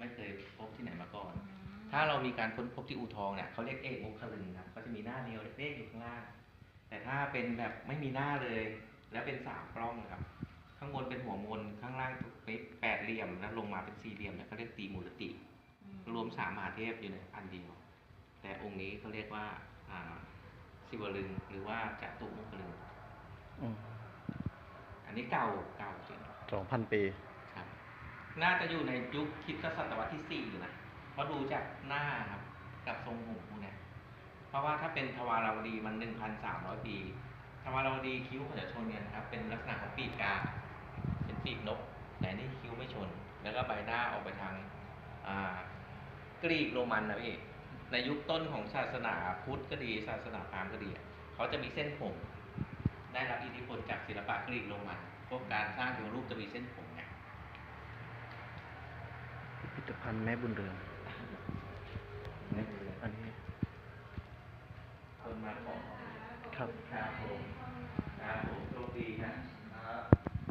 ไม่เคยพบที่ไหนมาก่อน ถ้าเรามีการค้นพบที่อู่ทองเนี่ยเขาเรียกเอกมุขลึงครับก็จะมีหน้าเดียวเล็กๆอยู่ข้างล่าง แต่ถ้าเป็นแบบไม่มีหน้าเลย แล้วเป็นสามกล้องนะครับ ข้างบนเป็นหัวมนข้างล่างเป็นแปดเหลี่ยมแล้วลงมาเป็นสี่เหลี่ยมเนี่ยเขาเรียกตีมูลติ รวมสามมหาเทพอยู่ในอันเดียว แต่องค์นี้เขาเรียกว่าอ่าสิวลึงหรือว่าจตุมุขลึงอันนี้เก่าเก่าจริงสองพันปีครับ น่าจะอยู่ในยุคคริดศตวรรษที่สี่นะเพราะดูจากหน้าครับกับทรงหูเนี่ยเพราะว่าถ้าเป็นทวาราวดีมันหนึ่งพันสามร้อยปีทวาราวดีคิ้วเขาจะชนกันนะครับ เป็นลักษณะของปีกกา เป็นปีกนก แต่นี่คิ้วไม่ชน แล้วก็ใบหน้าออกไปทางอ่ากรีกโรมันนะพี่ในยุคต้นของศาสนาพุทธก็ดี ศาสนาพราหมณ์ก็ดีเขาจะมีเส้นผม ได้รับอิทธิพลจากศิลปะกรีกโรมันพวกการสร้างเทวรูปจะมีเส้นผมเนี่ย พิพิธภัณฑ์แม่บุญเรือนอันนี้คนมาขอครับครับผมครับผมโชคดีนะครับ